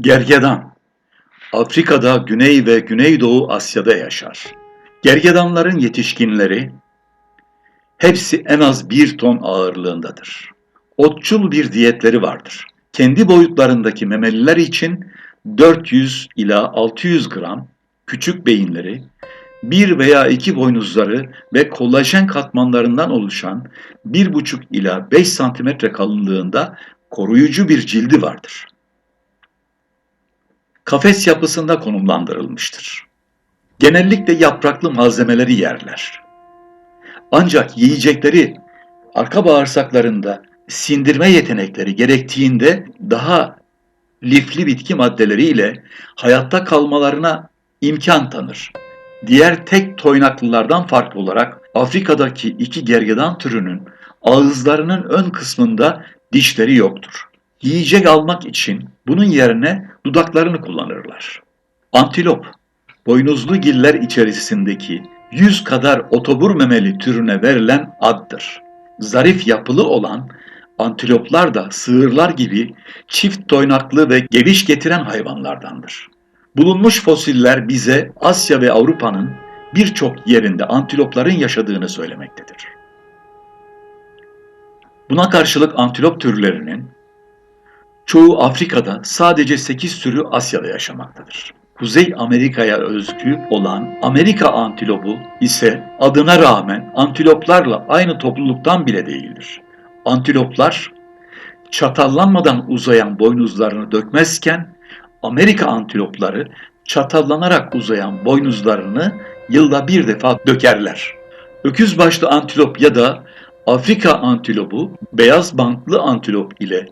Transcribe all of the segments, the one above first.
Gergedan Afrika'da Güney ve Güneydoğu Asya'da yaşar. Gergedanların yetişkinleri hepsi en az bir ton ağırlığındadır. Otçul bir diyetleri vardır. Kendi boyutlarındaki memeliler için 400 ila 600 gram küçük beyinleri, bir veya iki boynuzları ve kolajen katmanlarından oluşan 1,5 ila 5 santimetre kalınlığında koruyucu bir cildi vardır kafes yapısında konumlandırılmıştır. Genellikle yapraklı malzemeleri yerler. Ancak yiyecekleri arka bağırsaklarında sindirme yetenekleri gerektiğinde daha lifli bitki maddeleriyle hayatta kalmalarına imkan tanır. Diğer tek toynaklılardan farklı olarak Afrika'daki iki gergedan türünün ağızlarının ön kısmında dişleri yoktur. Yiyecek almak için bunun yerine dudaklarını kullanırlar. Antilop, boynuzlu giller içerisindeki 100 kadar otobur memeli türüne verilen addır. Zarif yapılı olan antiloplar da sığırlar gibi çift toynaklı ve geviş getiren hayvanlardandır. Bulunmuş fosiller bize Asya ve Avrupa'nın birçok yerinde antilopların yaşadığını söylemektedir. Buna karşılık antilop türlerinin çoğu Afrika'da sadece 8 türü Asya'da yaşamaktadır. Kuzey Amerika'ya özgü olan Amerika antilopu ise adına rağmen antiloplarla aynı topluluktan bile değildir. Antiloplar çatallanmadan uzayan boynuzlarını dökmezken Amerika antilopları çatallanarak uzayan boynuzlarını yılda bir defa dökerler. Öküz başlı antilop ya da Afrika antilopu beyaz bantlı antilop ile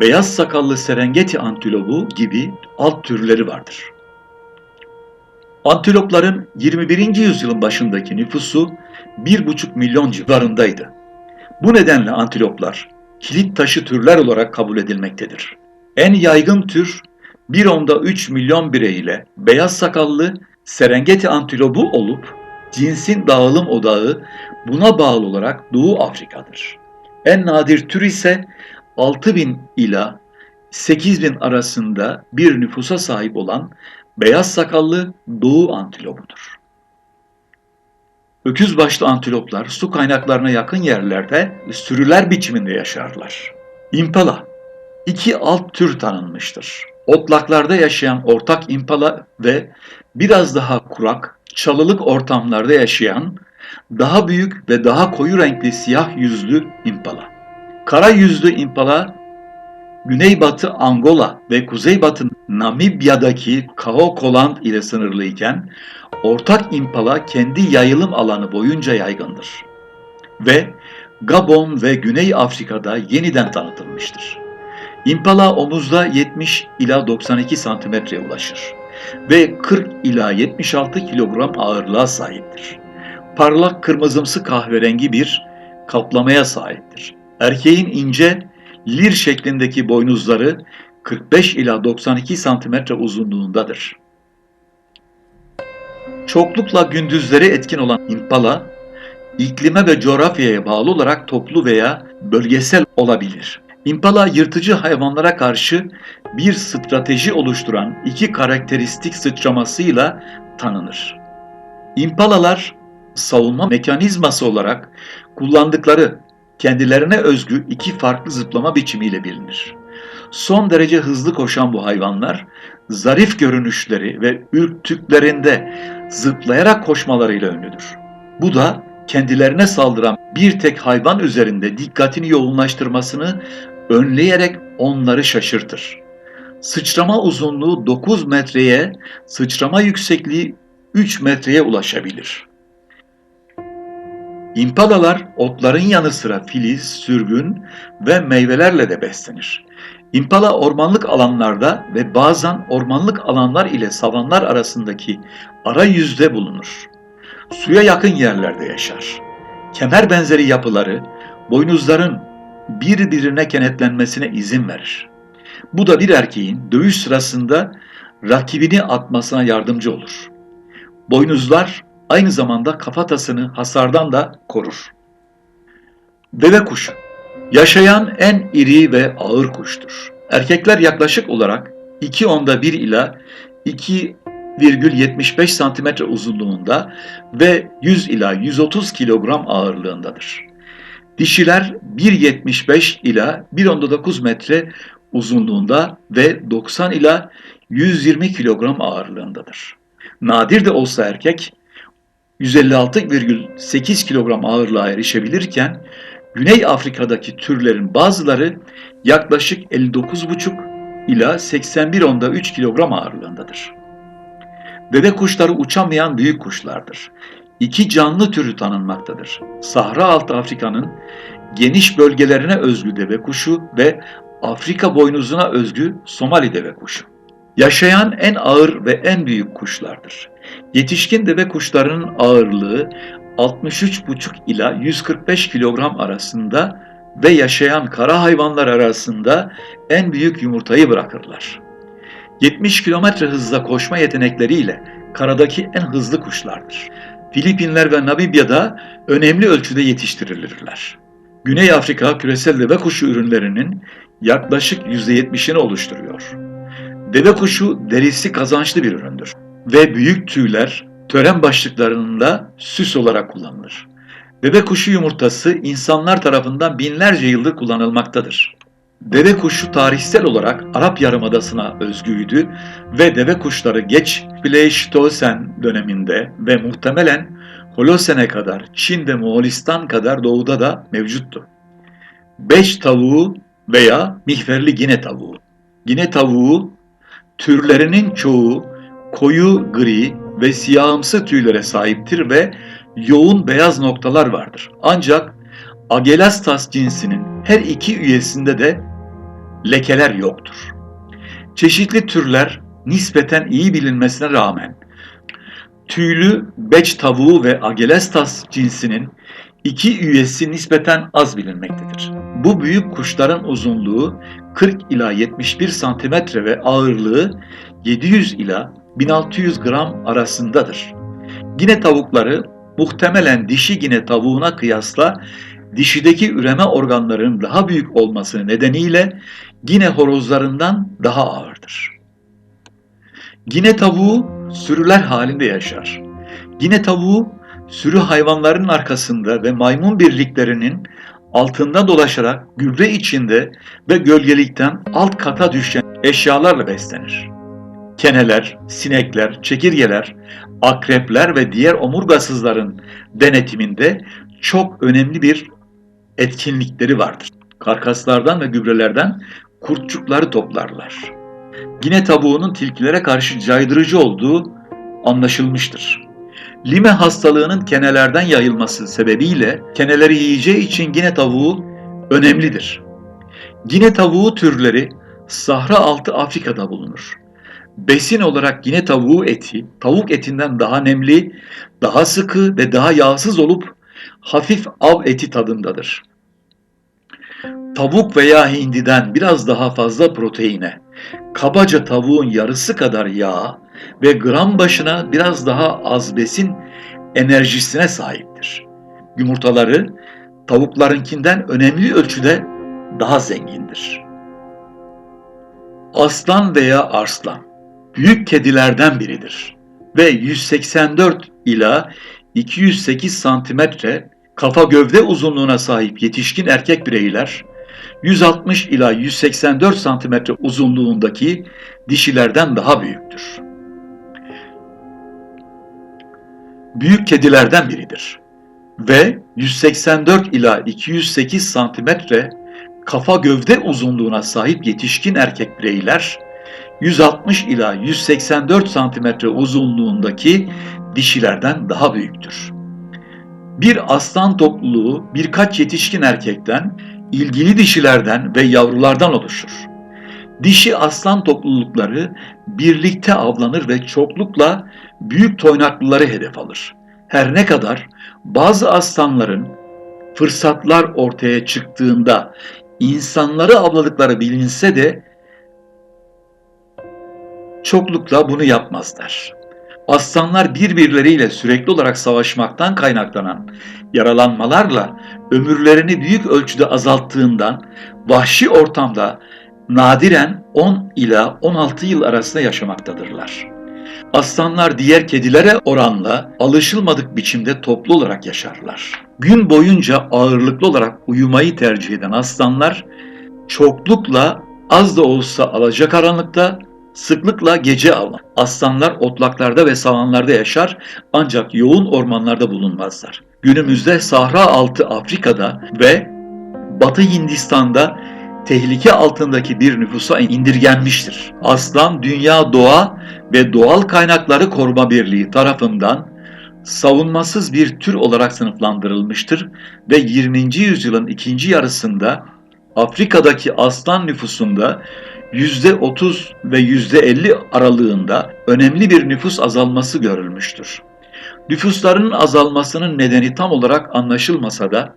beyaz sakallı Serengeti antilopu gibi alt türleri vardır. Antilopların 21. yüzyılın başındaki nüfusu 1,5 milyon civarındaydı. Bu nedenle antiloplar kilit taşı türler olarak kabul edilmektedir. En yaygın tür 1.3 milyon birey ile beyaz sakallı Serengeti antilopu olup cinsin dağılım odağı buna bağlı olarak Doğu Afrika'dır. En nadir tür ise 6000 ila 8000 arasında bir nüfusa sahip olan beyaz sakallı doğu antilopudur. Öküz başlı antiloplar su kaynaklarına yakın yerlerde sürüler biçiminde yaşarlar. İmpala iki alt tür tanınmıştır. Otlaklarda yaşayan ortak impala ve biraz daha kurak, çalılık ortamlarda yaşayan daha büyük ve daha koyu renkli siyah yüzlü impala. Kara yüzlü impala Güneybatı Angola ve Kuzeybatı Namibya'daki Kaokoland ile sınırlıyken ortak impala kendi yayılım alanı boyunca yaygındır. Ve Gabon ve Güney Afrika'da yeniden tanıtılmıştır. Impala omuzda 70 ila 92 santimetreye ulaşır ve 40 ila 76 kilogram ağırlığa sahiptir. Parlak kırmızımsı kahverengi bir kaplamaya sahiptir. Erkeğin ince, lir şeklindeki boynuzları 45 ila 92 santimetre uzunluğundadır. Çoklukla gündüzleri etkin olan impala, iklime ve coğrafyaya bağlı olarak toplu veya bölgesel olabilir. Impala yırtıcı hayvanlara karşı bir strateji oluşturan iki karakteristik sıçramasıyla tanınır. Impalalar savunma mekanizması olarak kullandıkları kendilerine özgü iki farklı zıplama biçimiyle bilinir. Son derece hızlı koşan bu hayvanlar, zarif görünüşleri ve ürktüklerinde zıplayarak koşmalarıyla ünlüdür. Bu da kendilerine saldıran bir tek hayvan üzerinde dikkatini yoğunlaştırmasını önleyerek onları şaşırtır. Sıçrama uzunluğu 9 metreye, sıçrama yüksekliği 3 metreye ulaşabilir. İmpalalar otların yanı sıra filiz, sürgün ve meyvelerle de beslenir. İmpala ormanlık alanlarda ve bazen ormanlık alanlar ile savanlar arasındaki ara yüzde bulunur. Suya yakın yerlerde yaşar. Kemer benzeri yapıları boynuzların birbirine kenetlenmesine izin verir. Bu da bir erkeğin dövüş sırasında rakibini atmasına yardımcı olur. Boynuzlar aynı zamanda kafatasını hasardan da korur. Deve kuşu Yaşayan en iri ve ağır kuştur. Erkekler yaklaşık olarak 2 onda 1 ila 2,75 santimetre uzunluğunda ve 100 ila 130 kilogram ağırlığındadır. Dişiler 1,75 ila 1,9 metre uzunluğunda ve 90 ila 120 kilogram ağırlığındadır. Nadir de olsa erkek 156,8 kilogram ağırlığa erişebilirken Güney Afrika'daki türlerin bazıları yaklaşık 59,5 ila 81,3 kilogram ağırlığındadır. Deve kuşları uçamayan büyük kuşlardır. İki canlı türü tanınmaktadır. Sahra altı Afrika'nın geniş bölgelerine özgü deve kuşu ve Afrika boynuzuna özgü Somali deve kuşu. Yaşayan en ağır ve en büyük kuşlardır. Yetişkin deve kuşlarının ağırlığı 63,5 ila 145 kilogram arasında ve yaşayan kara hayvanlar arasında en büyük yumurtayı bırakırlar. 70 kilometre hızla koşma yetenekleriyle karadaki en hızlı kuşlardır. Filipinler ve Namibya'da önemli ölçüde yetiştirilirler. Güney Afrika küresel deve kuşu ürünlerinin yaklaşık %70'ini oluşturuyor. Deve kuşu derisi kazançlı bir üründür ve büyük tüyler tören başlıklarında süs olarak kullanılır. Deve kuşu yumurtası insanlar tarafından binlerce yıldır kullanılmaktadır. Deve kuşu tarihsel olarak Arap Yarımadası'na özgüydü ve deve kuşları geç Pleistosen döneminde ve muhtemelen Holosen'e kadar Çin ve Moğolistan kadar doğuda da mevcuttu. Beş tavuğu veya mihverli gine tavuğu. Gine tavuğu türlerinin çoğu koyu gri ve siyahımsı tüylere sahiptir ve yoğun beyaz noktalar vardır. Ancak Agelastas cinsinin her iki üyesinde de lekeler yoktur. Çeşitli türler nispeten iyi bilinmesine rağmen tüylü beç tavuğu ve Agelestas cinsinin iki üyesi nispeten az bilinmektedir. Bu büyük kuşların uzunluğu 40 ila 71 santimetre ve ağırlığı 700 ila 1600 gram arasındadır. Gine tavukları muhtemelen dişi gine tavuğuna kıyasla dişideki üreme organlarının daha büyük olması nedeniyle gine horozlarından daha ağırdır. Gine tavuğu sürüler halinde yaşar. Gine tavuğu sürü hayvanların arkasında ve maymun birliklerinin altında dolaşarak gübre içinde ve gölgelikten alt kata düşen eşyalarla beslenir. Keneler, sinekler, çekirgeler, akrepler ve diğer omurgasızların denetiminde çok önemli bir etkinlikleri vardır. Karkaslardan ve gübrelerden kurtçukları toplarlar. Yine tavuğunun tilkilere karşı caydırıcı olduğu anlaşılmıştır. Lime hastalığının kenelerden yayılması sebebiyle keneleri yiyeceği için yine tavuğu önemlidir. Yine tavuğu türleri Sahra altı Afrika'da bulunur. Besin olarak yine tavuğu eti, tavuk etinden daha nemli, daha sıkı ve daha yağsız olup hafif av eti tadındadır. Tavuk veya hindiden biraz daha fazla proteine, kabaca tavuğun yarısı kadar yağ ve gram başına biraz daha az besin enerjisine sahiptir. Yumurtaları tavuklarınkinden önemli ölçüde daha zengindir. Aslan veya arslan büyük kedilerden biridir ve 184 ila 208 santimetre kafa gövde uzunluğuna sahip yetişkin erkek bireyler 160 ila 184 santimetre uzunluğundaki dişilerden daha büyüktür. Büyük kedilerden biridir ve 184 ila 208 santimetre kafa gövde uzunluğuna sahip yetişkin erkek bireyler 160 ila 184 santimetre uzunluğundaki dişilerden daha büyüktür. Bir aslan topluluğu birkaç yetişkin erkekten, ilgili dişilerden ve yavrulardan oluşur. Dişi aslan toplulukları birlikte avlanır ve çoklukla büyük toynaklıları hedef alır. Her ne kadar bazı aslanların fırsatlar ortaya çıktığında insanları avladıkları bilinse de çoklukla bunu yapmazlar. Aslanlar birbirleriyle sürekli olarak savaşmaktan kaynaklanan yaralanmalarla ömürlerini büyük ölçüde azalttığından vahşi ortamda nadiren 10 ila 16 yıl arasında yaşamaktadırlar. Aslanlar diğer kedilere oranla alışılmadık biçimde toplu olarak yaşarlar. Gün boyunca ağırlıklı olarak uyumayı tercih eden aslanlar çoklukla az da olsa alacakaranlıkta sıklıkla gece avlar. Aslanlar otlaklarda ve savanlarda yaşar ancak yoğun ormanlarda bulunmazlar. Günümüzde Sahra altı Afrika'da ve Batı Hindistan'da tehlike altındaki bir nüfusa indirgenmiştir. Aslan Dünya Doğa ve Doğal Kaynakları Koruma Birliği tarafından savunmasız bir tür olarak sınıflandırılmıştır ve 20. yüzyılın ikinci yarısında Afrika'daki aslan nüfusunda %30 ve %50 aralığında önemli bir nüfus azalması görülmüştür. Nüfusların azalmasının nedeni tam olarak anlaşılmasa da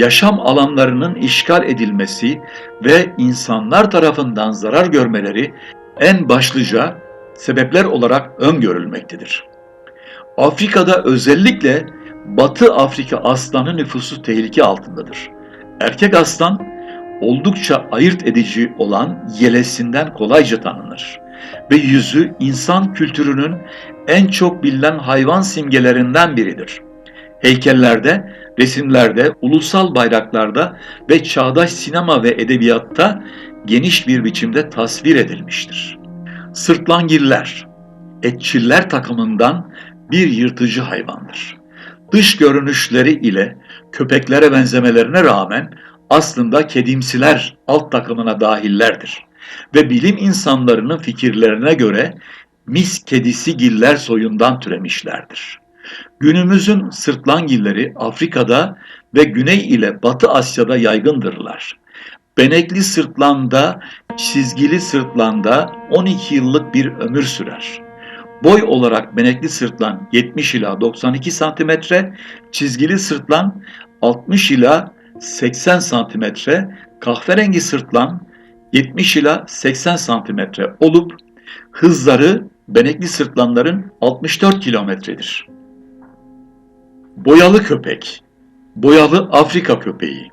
yaşam alanlarının işgal edilmesi ve insanlar tarafından zarar görmeleri en başlıca sebepler olarak öngörülmektedir. Afrika'da özellikle Batı Afrika aslanı nüfusu tehlike altındadır. Erkek aslan oldukça ayırt edici olan yelesinden kolayca tanınır ve yüzü insan kültürünün en çok bilinen hayvan simgelerinden biridir. Heykellerde, resimlerde, ulusal bayraklarda ve çağdaş sinema ve edebiyatta geniş bir biçimde tasvir edilmiştir. Sırtlangiller, etçiller takımından bir yırtıcı hayvandır. Dış görünüşleri ile köpeklere benzemelerine rağmen aslında kedimsiler alt takımına dahillerdir. Ve bilim insanlarının fikirlerine göre mis kedisi giller soyundan türemişlerdir. Günümüzün sırtlangilleri Afrika'da ve Güney ile Batı Asya'da yaygındırlar. Benekli sırtlanda, çizgili sırtlanda 12 yıllık bir ömür sürer. Boy olarak benekli sırtlan 70 ila 92 cm, çizgili sırtlan 60 ila 80 santimetre, kahverengi sırtlan 70 ila 80 santimetre olup hızları benekli sırtlanların 64 kilometredir. Boyalı köpek, boyalı Afrika köpeği.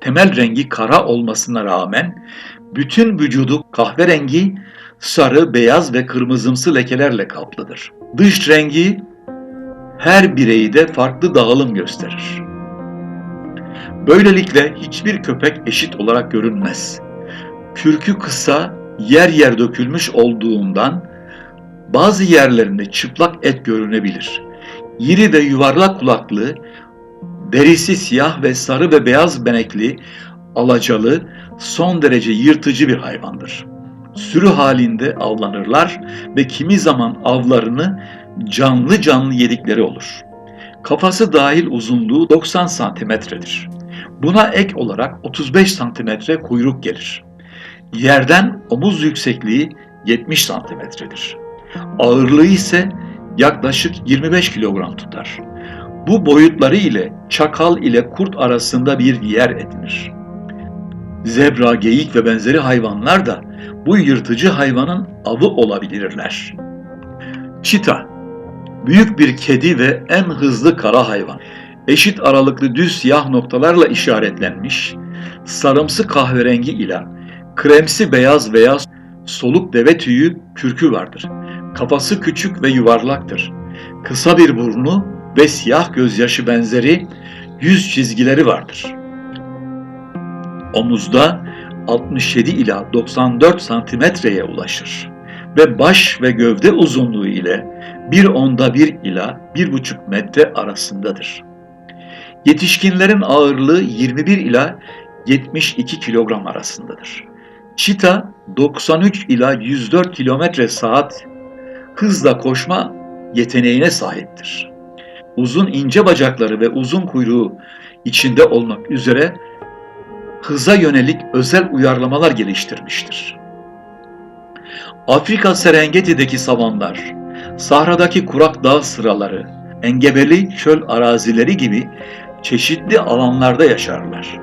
Temel rengi kara olmasına rağmen bütün vücudu kahverengi, sarı, beyaz ve kırmızımsı lekelerle kaplıdır. Dış rengi her bireyi de farklı dağılım gösterir. Böylelikle hiçbir köpek eşit olarak görünmez. Kürkü kısa, yer yer dökülmüş olduğundan bazı yerlerinde çıplak et görünebilir. İri ve yuvarlak kulaklı, derisi siyah ve sarı ve beyaz benekli, alacalı, son derece yırtıcı bir hayvandır. Sürü halinde avlanırlar ve kimi zaman avlarını canlı canlı yedikleri olur. Kafası dahil uzunluğu 90 santimetredir. Buna ek olarak 35 santimetre kuyruk gelir. Yerden omuz yüksekliği 70 santimetredir. Ağırlığı ise yaklaşık 25 kilogram tutar. Bu boyutları ile çakal ile kurt arasında bir yer edinir. Zebra, geyik ve benzeri hayvanlar da bu yırtıcı hayvanın avı olabilirler. Çita, büyük bir kedi ve en hızlı kara hayvan eşit aralıklı düz siyah noktalarla işaretlenmiş, sarımsı kahverengi ile kremsi beyaz veya soluk deve tüyü kürkü vardır. Kafası küçük ve yuvarlaktır. Kısa bir burnu ve siyah gözyaşı benzeri yüz çizgileri vardır. Omuzda 67 ila 94 santimetreye ulaşır ve baş ve gövde uzunluğu ile bir onda bir ila bir buçuk metre arasındadır. Yetişkinlerin ağırlığı 21 ila 72 kilogram arasındadır. Çita 93 ila 104 kilometre saat hızla koşma yeteneğine sahiptir. Uzun ince bacakları ve uzun kuyruğu içinde olmak üzere hıza yönelik özel uyarlamalar geliştirmiştir. Afrika Serengeti'deki savanlar, Sahra'daki kurak dağ sıraları, engebeli çöl arazileri gibi çeşitli alanlarda yaşarlar.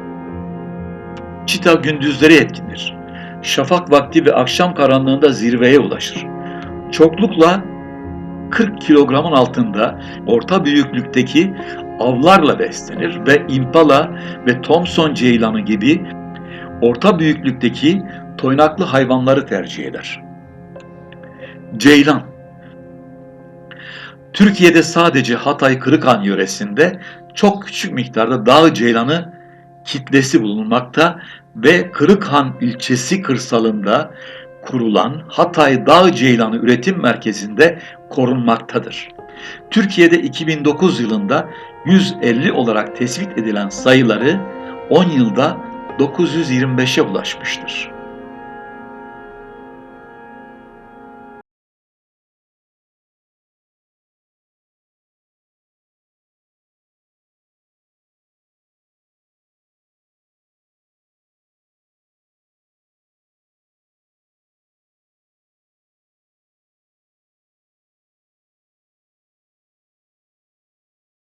Çita gündüzleri etkindir. Şafak vakti ve akşam karanlığında zirveye ulaşır. Çoklukla 40 kilogramın altında orta büyüklükteki avlarla beslenir ve impala ve Thomson ceylanı gibi orta büyüklükteki toynaklı hayvanları tercih eder. Ceylan Türkiye'de sadece Hatay Kırıkhan yöresinde çok küçük miktarda dağ ceylanı kitlesi bulunmakta ve Kırıkhan ilçesi kırsalında kurulan Hatay Dağ Ceylanı Üretim Merkezi'nde korunmaktadır. Türkiye'de 2009 yılında 150 olarak tespit edilen sayıları 10 yılda 925'e ulaşmıştır.